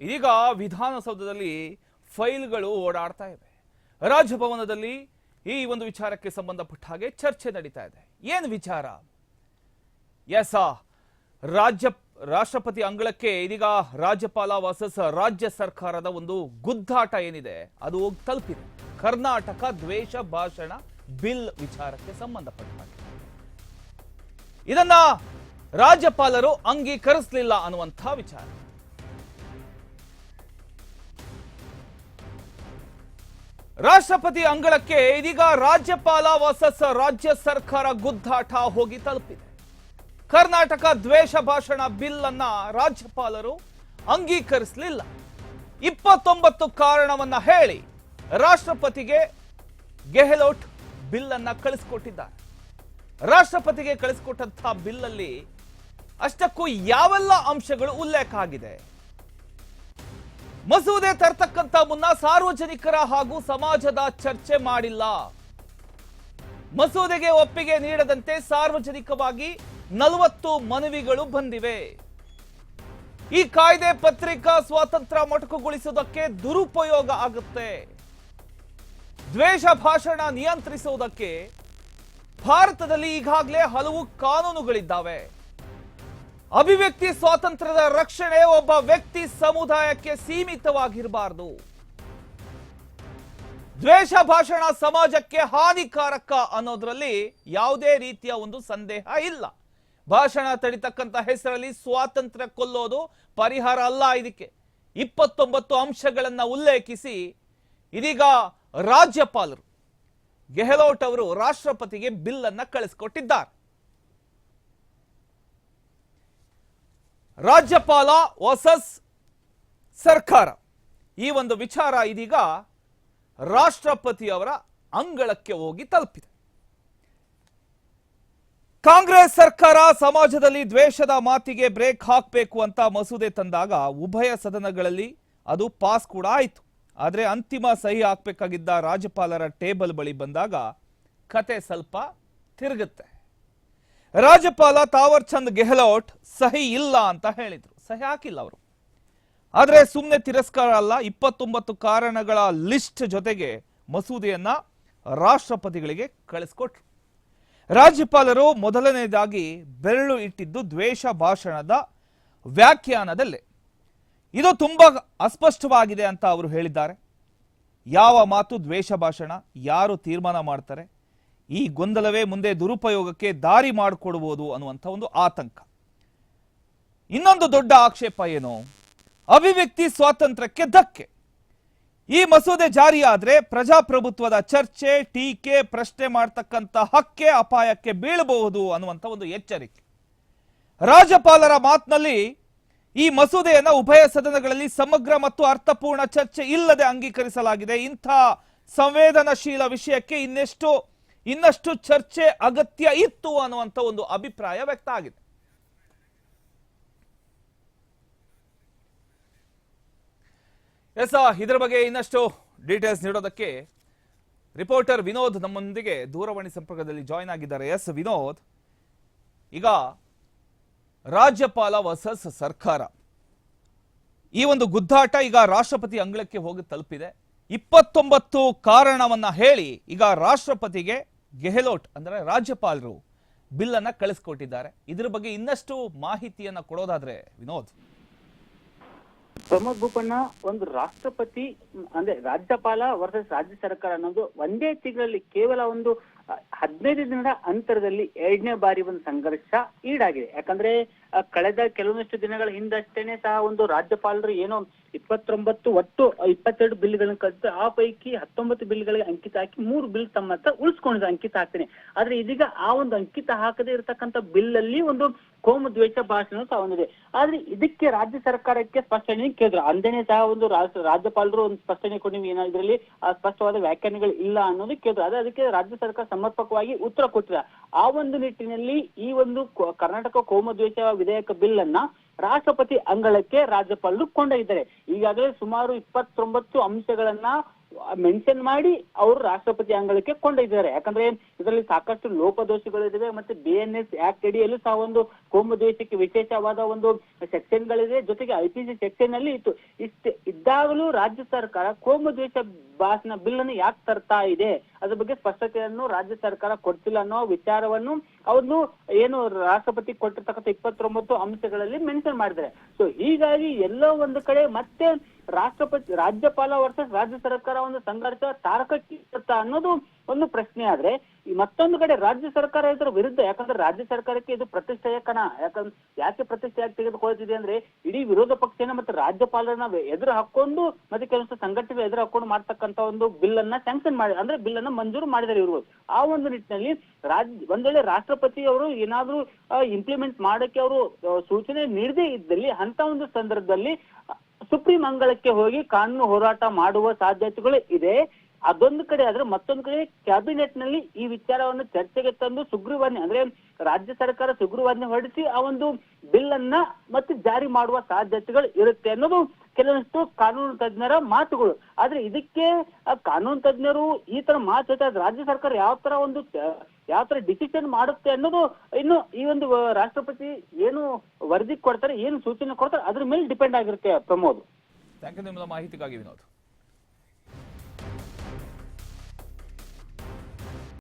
ಇದೀಗ ವಿಧಾನಸೌಧದಲ್ಲಿ ಫೈಲ್ಗಳು ಓಡಾಡ್ತಾ ಇವೆ. ರಾಜಭವನದಲ್ಲಿ ಈ ಒಂದು ವಿಚಾರಕ್ಕೆ ಸಂಬಂಧಪಟ್ಟ ಹಾಗೆ ಚರ್ಚೆ ನಡೀತಾ ಇದೆ. ಏನು ವಿಚಾರ? ಎಸ್ ರಾಜ್ಯ, ರಾಷ್ಟ್ರಪತಿ ಅಂಗಳಕ್ಕೆ ಇದೀಗ ರಾಜ್ಯಪಾಲ ವರ್ಸಸ್ ರಾಜ್ಯ ಸರ್ಕಾರದ ಒಂದು ಗುದ್ದಾಟ ಏನಿದೆ, ಅದು ಹೋಗಿ ತಲುಪಿದೆ. ಕರ್ನಾಟಕ ದ್ವೇಷ ಭಾಷಣ ಬಿಲ್ ವಿಚಾರಕ್ಕೆ ಸಂಬಂಧಪಟ್ಟ ಹಾಗೆ. ಇದನ್ನ ರಾಜ್ಯಪಾಲರು ಅಂಗೀಕರಿಸಲಿಲ್ಲ ಅನ್ನುವಂಥ ವಿಚಾರ. ರಾಷ್ಟ್ರಪತಿ ಅಂಗಳಕ್ಕೆ ಇದೀಗ ರಾಜ್ಯಪಾಲ ವಸಸ್ ರಾಜ್ಯ ಸರ್ಕಾರ ಗುದ್ದಾಟ ಹೋಗಿ ತಲುಪಿದೆ. ಕರ್ನಾಟಕ ದ್ವೇಷ ಭಾಷಣ ಬಿಲ್ ಅನ್ನ ರಾಜ್ಯಪಾಲರು ಅಂಗೀಕರಿಸಲಿಲ್ಲ. ಇಪ್ಪತ್ತೊಂಬತ್ತು ಕಾರಣವನ್ನ ಹೇಳಿ ರಾಷ್ಟ್ರಪತಿಗೆ ಗೆಹ್ಲೋಟ್ ಬಿಲ್ ಅನ್ನ ಕಳಿಸ್ಕೊಟ್ಟಿದ್ದಾರೆ. ರಾಷ್ಟ್ರಪತಿಗೆ ಕಳಿಸ್ಕೊಟ್ಟಂತಹ ಬಿಲ್ ಅಲ್ಲಿ ಅಷ್ಟಕ್ಕೂ ಯಾವೆಲ್ಲ ಅಂಶಗಳು ಉಲ್ಲೇಖ ಆಗಿದೆ? ಮಸೂದೆ ತರ್ತಕ್ಕಂತ ಮುನ್ನ ಸಾರ್ವಜನಿಕರ ಹಾಗೂ ಸಮಾಜದ ಚರ್ಚೆ ಮಾಡಿಲ್ಲ. ಮಸೂದೆಗೆ ಒಪ್ಪಿಗೆ ನೀಡದಂತೆ ಸಾರ್ವಜನಿಕವಾಗಿ ನಲವತ್ತು ಮನವಿಗಳು ಬಂದಿವೆ. ಈ ಕಾಯ್ದೆ ಪತ್ರಿಕಾ ಸ್ವಾತಂತ್ರ್ಯ ಮೊಟಕುಗೊಳಿಸುವುದಕ್ಕೆ ದುರುಪಯೋಗ ಆಗುತ್ತೆ. ದ್ವೇಷ ಭಾಷಣ ನಿಯಂತ್ರಿಸುವುದಕ್ಕೆ ಭಾರತದಲ್ಲಿ ಈಗಾಗಲೇ ಹಲವು ಕಾನೂನುಗಳಿದ್ದಾವೆ. ಅಭಿವ್ಯಕ್ತಿ ಸ್ವಾತಂತ್ರ್ಯದ ರಕ್ಷಣೆ ಒಬ್ಬ ವ್ಯಕ್ತಿ ಸಮುದಾಯಕ್ಕೆ ಸೀಮಿತವಾಗಿರಬಾರದು. ದ್ವೇಷ ಭಾಷಣ ಸಮಾಜಕ್ಕೆ ಹಾನಿಕಾರಕ ಅನ್ನೋದ್ರಲ್ಲಿ ಯಾವುದೇ ರೀತಿಯ ಒಂದು ಸಂದೇಹ ಇಲ್ಲ. ಭಾಷಣ ತಡಿತಕ್ಕಂತ ಹೆಸರಲ್ಲಿ ಸ್ವಾತಂತ್ರ್ಯ ಕೊಲ್ಲೋದು ಪರಿಹಾರ ಅಲ್ಲ ಇದಕ್ಕೆ. ಇಪ್ಪತ್ತೊಂಬತ್ತು ಅಂಶಗಳನ್ನು ಉಲ್ಲೇಖಿಸಿ, ಇದೀಗ ರಾಜ್ಯಪಾಲರು ಗೆಹ್ಲೋಟ್ ಅವರು ರಾಷ್ಟ್ರಪತಿಗೆ ಬಿಲ್ ಅನ್ನ ಕಳಿಸಿಕೊಟ್ಟಿದ್ದಾರೆ. ರಾಜ್ಯಪಾಲ ವರ್ಸಸ್ ಸರ್ಕಾರ. ಈ ಒಂದು ವಿಚಾರ ಇದೀಗ ರಾಷ್ಟ್ರಪತಿಯವರ ಅಂಗಳಕ್ಕೆ ಹೋಗಿ ತಲುಪಿದೆ. ಕಾಂಗ್ರೆಸ್ ಸರ್ಕಾರ ಸಮಾಜದಲ್ಲಿ ದ್ವೇಷದ ಮಾತಿಗೆ ಬ್ರೇಕ್ ಹಾಕಬೇಕು ಅಂತ ಮಸೂದೆ ತಂದಾಗ ಉಭಯ ಸದನಗಳಲ್ಲಿ ಅದು ಪಾಸ್ ಕೂಡ ಆಯಿತು. ಆದರೆ ಅಂತಿಮ ಸಹಿ ಹಾಕಬೇಕಾಗಿದ್ದ ರಾಜ್ಯಪಾಲರ ಟೇಬಲ್ ಬಳಿ ಬಂದಾಗ ಕತೆ ಸ್ವಲ್ಪ ತಿರುಗುತ್ತೆ. ರಾಜ್ಯಪಾಲ ತಾವರ್ ಚಂದ್ ಗೆಹ್ಲೋಟ್ ಸಹಿ ಇಲ್ಲ ಅಂತ ಹೇಳಿದ್ರು. ಸಹಿ ಹಾಕಿಲ್ಲ ಅವರು. ಆದರೆ ಸುಮ್ಮನೆ ತಿರಸ್ಕಾರ ಅಲ್ಲ, ಇಪ್ಪತ್ತೊಂಬತ್ತು ಕಾರಣಗಳ ಲಿಸ್ಟ್ ಜೊತೆಗೆ ಮಸೂದೆಯನ್ನ ರಾಷ್ಟ್ರಪತಿಗಳಿಗೆ ಕಳಿಸ್ಕೊಟ್ರು. ರಾಜ್ಯಪಾಲರು ಮೊದಲನೇದಾಗಿ ಬೆರಳು ಇಟ್ಟಿದ್ದು ದ್ವೇಷ ಭಾಷಣದ ವ್ಯಾಖ್ಯಾನದಲ್ಲೇ. ಇದು ತುಂಬಾ ಅಸ್ಪಷ್ಟವಾಗಿದೆ ಅಂತ ಅವರು ಹೇಳಿದ್ದಾರೆ. ಯಾವ ಮಾತು ದ್ವೇಷ ಭಾಷಣ, ಯಾರು ತೀರ್ಮಾನ ಮಾಡ್ತಾರೆ? ಈ ಗೊಂದಲವೇ ಮುಂದೆ ದುರುಪಯೋಗಕ್ಕೆ ದಾರಿ ಮಾಡಿಕೊಡುವುದು ಅನ್ನುವಂಥ ಒಂದು ಆತಂಕ. ಇನ್ನೊಂದು ದೊಡ್ಡ ಆಕ್ಷೇಪ ಏನು? ಅಭಿವ್ಯಕ್ತಿ ಸ್ವಾತಂತ್ರ್ಯಕ್ಕೆ ಧಕ್ಕೆ. ಈ ಮಸೂದೆ ಜಾರಿಯಾದ್ರೆ ಪ್ರಜಾಪ್ರಭುತ್ವದ ಚರ್ಚೆ, ಟೀಕೆ, ಪ್ರಶ್ನೆ ಮಾಡ್ತಕ್ಕಂಥ ಹಕ್ಕೆ, ಅಪಾಯಕ್ಕೆ ಬೀಳಬಹುದು ಅನ್ನುವಂಥ ಒಂದು ಎಚ್ಚರಿಕೆ. ರಾಜ್ಯಪಾಲರ ಮಾತಿನಲ್ಲಿ ಈ ಮಸೂದೆಯನ್ನು ಉಭಯ ಸದನಗಳಲ್ಲಿ ಸಮಗ್ರ ಮತ್ತು ಅರ್ಥಪೂರ್ಣ ಚರ್ಚೆ ಇಲ್ಲದೆ ಅಂಗೀಕರಿಸಲಾಗಿದೆ. ಇಂಥ ಸಂವೇದನಶೀಲ ವಿಷಯಕ್ಕೆ ಇನ್ನೆಷ್ಟು ಇನ್ನಷ್ಟು ಚರ್ಚೆ ಅಗತ್ಯ ಇತ್ತು ಅನ್ನುವಂಥ ಒಂದು ಅಭಿಪ್ರಾಯ ವ್ಯಕ್ತ ಆಗಿದೆ. ಎಸ್ ಇದರ ಬಗ್ಗೆ ಇನ್ನಷ್ಟು ಡೀಟೇಲ್ಸ್ ನೀಡೋದಕ್ಕೆ ರಿಪೋರ್ಟರ್ ವಿನೋದ್ ನಮ್ಮೊಂದಿಗೆ ದೂರವಾಣಿ ಸಂಪರ್ಕದಲ್ಲಿ ಜಾಯ್ನ್ ಆಗಿದ್ದಾರೆ. ಎಸ್, ವಿನೋದ್, ಈಗ ರಾಜ್ಯಪಾಲ ವರ್ಸಸ್ ಸರ್ಕಾರ. ಈ ಒಂದು ಗುದ್ದಾಟ ಈಗ ರಾಷ್ಟ್ರಪತಿ ಅಂಗಳಕ್ಕೆ ಹೋಗಿ ತಲುಪಿದೆ. ಇಪ್ಪತ್ತೊಂಬತ್ತು ಕಾರಣವನ್ನ ಹೇಳಿ ಈಗ ರಾಷ್ಟ್ರಪತಿಗೆ ಗೆಹ್ಲೋಟ್, ಅಂದ್ರೆ ರಾಜ್ಯಪಾಲರು ಬಿಲ್ ಅನ್ನ ಕಳಿಸ್ಕೊಟ್ಟಿದ್ದಾರೆ. ಇದ್ರ ಬಗ್ಗೆ ಇನ್ನಷ್ಟು ಮಾಹಿತಿಯನ್ನ ಕೊಡೋದಾದ್ರೆ ವಿನೋದ್. ಪ್ರಮೋದ್ ಭೂಪಣ್ಣ, ಒಂದು ರಾಷ್ಟ್ರಪತಿ, ಅಂದ್ರೆ ರಾಜ್ಯಪಾಲ ವರ್ಸಸ್ ರಾಜ್ಯ ಸರ್ಕಾರ ಅನ್ನೋದು ಒಂದೇ ತಿಂಗಳಲ್ಲಿ ಕೇವಲ ಒಂದು ಹದಿನೈದು ದಿನದ ಅಂತರದಲ್ಲಿ ಎರಡನೇ ಬಾರಿ ಒಂದು ಸಂಘರ್ಷ ಈಡಾಗಿದೆ. ಯಾಕಂದ್ರೆ ಕಳೆದ ಕೆಲವೊಂದಷ್ಟು ದಿನಗಳ ಹಿಂದಷ್ಟೇನೆ ಸಹ ಒಂದು ರಾಜ್ಯಪಾಲರು ಏನೋ ಇಪ್ಪತ್ತೊಂಬತ್ತು ಒಟ್ಟು ಇಪ್ಪತ್ತೆರಡು ಬಿಲ್ಗಳನ್ನು ಕಲಿತು ಆ ಪೈಕಿ ಹತ್ತೊಂಬತ್ತು ಬಿಲ್ಗಳಿಗೆ ಅಂಕಿತ ಹಾಕಿ ಮೂರು ಬಿಲ್ ತಮ್ಮ ಹತ್ರ ಉಳಿಸ್ಕೊಂಡಿದ್ದು ಅಂಕಿತ ಹಾಕ್ತೇನೆ. ಆದ್ರೆ ಇದೀಗ ಆ ಒಂದು ಅಂಕಿತ ಹಾಕದೇ ಇರತಕ್ಕಂತ ಬಿಲ್ ಅಲ್ಲಿ ಒಂದು ಕೋಮು ದ್ವೇಷ ಭಾಷಣ ಸಹ ಹೊಂದಿದೆ ಆದ್ರೆ ಇದಕ್ಕೆ ರಾಜ್ಯ ಸರ್ಕಾರಕ್ಕೆ ಸ್ಪಷ್ಟನೆ ಕೇಳಿದ್ರು. ಅಂದೇನೆ ಸಹ ಒಂದು ರಾಜ್ಯಪಾಲರು ಒಂದು ಸ್ಪಷ್ಟನೆ ಕೊಡಿ ಏನಾದ್ರಲ್ಲಿ ಆ, ಸ್ಪಷ್ಟವಾದ ವ್ಯಾಖ್ಯಾನಗಳು ಇಲ್ಲ ಅನ್ನೋದು ಕೇಳಿದ್ರು. ಅದೇ ಅದಕ್ಕೆ ರಾಜ್ಯ ಸರ್ಕಾರ ಸಮರ್ಪಕವಾಗಿ ಉತ್ತರ ಕೊಟ್ಟಿದೆ. ಆ ಒಂದು ನಿಟ್ಟಿನಲ್ಲಿ ಈ ಒಂದು ಕರ್ನಾಟಕ ಕೋಮದ್ವೇಷ ವಿಧೇಯಕ ಬಿಲ್ ಅನ್ನ ರಾಷ್ಟ್ರಪತಿ ಅಂಗಳಕ್ಕೆ ರಾಜ್ಯಪಾಲರು ಕೊಂಡೊಯ್ದಿದ್ದಾರೆ. ಈಗಾಗಲೇ ಸುಮಾರು ಇಪ್ಪತ್ತೊಂಬತ್ತು ಅಂಶಗಳನ್ನ ಮೆನ್ಷನ್ ಮಾಡಿ ಅವರು ರಾಷ್ಟ್ರಪತಿ ಅಂಗಳಕ್ಕೆ ಕೊಂಡೊಯ್ದಿದ್ದಾರೆ. ಯಾಕಂದ್ರೆ ಇದರಲ್ಲಿ ಸಾಕಷ್ಟು ಲೋಪದೋಷಗಳಿವೆ ಮತ್ತೆ ಬಿ ಎನ್ ಎಸ್ ಆಕ್ಟ್ ಅಡಿಯಲ್ಲೂ ಸಹ ಒಂದು ಕೋಮು ದ್ವೇಷಕ್ಕೆ ವಿಶೇಷವಾದ ಒಂದು ಸೆಕ್ಷನ್ ಗಳಿದೆ ಜೊತೆಗೆ ಐ ಪಿ ಸಿ ಸೆಕ್ಷನ್ ಅಲ್ಲಿ ಇತ್ತು. ಇಷ್ಟ ಇದ್ದಾಗಲೂ ರಾಜ್ಯ ಸರ್ಕಾರ ಕೋಮು ದ್ವೇಷ ಭಾಷಣ ಬಿಲ್ ಅನ್ನು ಯಾಕೆ ತರ್ತಾ ಇದೆ? ಅದ್ರ ಬಗ್ಗೆ ಸ್ಪಷ್ಟತೆಯನ್ನು ರಾಜ್ಯ ಸರ್ಕಾರ ಕೊಡ್ತಿಲ್ಲ ಅನ್ನೋ ವಿಚಾರವನ್ನು ಅವನು ಏನು ರಾಷ್ಟ್ರಪತಿ ಕೊಟ್ಟಿರ್ತಕ್ಕಂಥ ಇಪ್ಪತ್ತೊಂಬತ್ತು ಅಂಶಗಳಲ್ಲಿ ಮೆನ್ಷನ್ ಮಾಡಿದ್ರೆ ಸೊ ಹೀಗಾಗಿ ಎಲ್ಲೋ ಒಂದು ಕಡೆ ಮತ್ತೆ ರಾಷ್ಟ್ರಪತಿ, ರಾಜ್ಯಪಾಲ ವರ್ಸಸ್ ರಾಜ್ಯ ಸರ್ಕಾರ ಒಂದು ಸಂಘರ್ಷ ತಾರಕಕ್ಕೆ ಅನ್ನೋದು ಒಂದು ಪ್ರಶ್ನೆ ಆದ್ರೆ ಮತ್ತೊಂದು ಕಡೆ ರಾಜ್ಯ ಸರ್ಕಾರ ಇದರ ವಿರುದ್ಧ, ಯಾಕಂದ್ರೆ ರಾಜ್ಯ ಸರ್ಕಾರಕ್ಕೆ ಇದು ಪ್ರತಿಷ್ಠೆಯ ಕಣ, ಯಾಕಂದ್ರೆ ಯಾಕೆ ಪ್ರತಿಷ್ಠೆಯಾಗಿ ತೆಗೆದುಕೊಳ್ತಿದೆ ಅಂದ್ರೆ, ಇಡೀ ವಿರೋಧ ಪಕ್ಷನ ಮತ್ತೆ ರಾಜ್ಯಪಾಲರನ್ನ ಎದುರು ಹಾಕೊಂಡು, ಮತ್ತೆ ಕೆಲವೊಂದು ಸಂಘಟನೆ ಎದುರು ಹಾಕೊಂಡು ಮಾಡ್ತಕ್ಕಂತ ಒಂದು ಬಿಲ್ ಅನ್ನ ಸ್ಯಾಂಕ್ಷನ್ ಮಾಡಿ, ಅಂದ್ರೆ ಬಿಲ್ ಅನ್ನ ಮಂಜೂರು ಮಾಡಿದ್ದಾರೆ ಇವರು. ಆ ಒಂದು ನಿಟ್ಟಿನಲ್ಲಿ ರಾಜ್ಯ ಒಂದ್ ವೇಳೆ ರಾಷ್ಟ್ರಪತಿ ಅವರು ಏನಾದ್ರೂ ಇಂಪ್ಲಿಮೆಂಟ್ ಮಾಡಕ್ಕೆ ಅವರು ಸೂಚನೆ ನೀಡದೇ ಇದ್ದಲ್ಲಿ ಅಂತ ಒಂದು ಸಂದರ್ಭದಲ್ಲಿ ಸುಪ್ರೀಂ ಅಂಗಳಕ್ಕೆ ಹೋಗಿ ಕಾನೂನು ಹೋರಾಟ ಮಾಡುವ ಸಾಧ್ಯತೆಗಳು ಇದೆ. ಅದೊಂದು ಕಡೆ ಆದ್ರೆ ಮತ್ತೊಂದು ಕಡೆ ಕ್ಯಾಬಿನೆಟ್ನಲ್ಲಿ ಈ ವಿಚಾರವನ್ನು ಚರ್ಚೆಗೆ ತಂದು ಸುಗ್ರೀವಾಜ್ಞೆ, ಅಂದ್ರೆ ರಾಜ್ಯ ಸರ್ಕಾರ ಸುಗ್ರೀವಾಜ್ಞೆ ಹೊರಡಿಸಿ ಆ ಒಂದು ಬಿಲ್ ಅನ್ನ ಮತ್ತೆ ಜಾರಿ ಮಾಡುವ ಸಾಧ್ಯತೆಗಳು ಇರುತ್ತೆ ಅನ್ನೋದು ಕೆಲವಷ್ಟು ಕಾನೂನು ತಜ್ಞರ ಮಾತುಗಳು. ಆದ್ರೆ ಇದಕ್ಕೆ ಕಾನೂನು ತಜ್ಞರು ಈ ತರ ಮಾತು ರಾಜ್ಯ ಸರ್ಕಾರ ಯಾವ ತರ ಒಂದು ಯಾವ ತರ ಡಿಸಿಷನ್ ಮಾಡುತ್ತೆ ಅನ್ನೋದು ಇನ್ನು ಈ ಒಂದು ರಾಷ್ಟ್ರಪತಿ ಏನು ವರದಿ ಕೊಡ್ತಾರೆ, ಏನು ಸೂಚನೆ ಕೊಡ್ತಾರೆ, ಅದ್ರ ಮೇಲೆ ಡಿಪೆಂಡ್ ಆಗಿರುತ್ತೆ ಪ್ರಮೋದ್. ಮಾಹಿತಿಗಾಗಿ ವಿನೋದ್.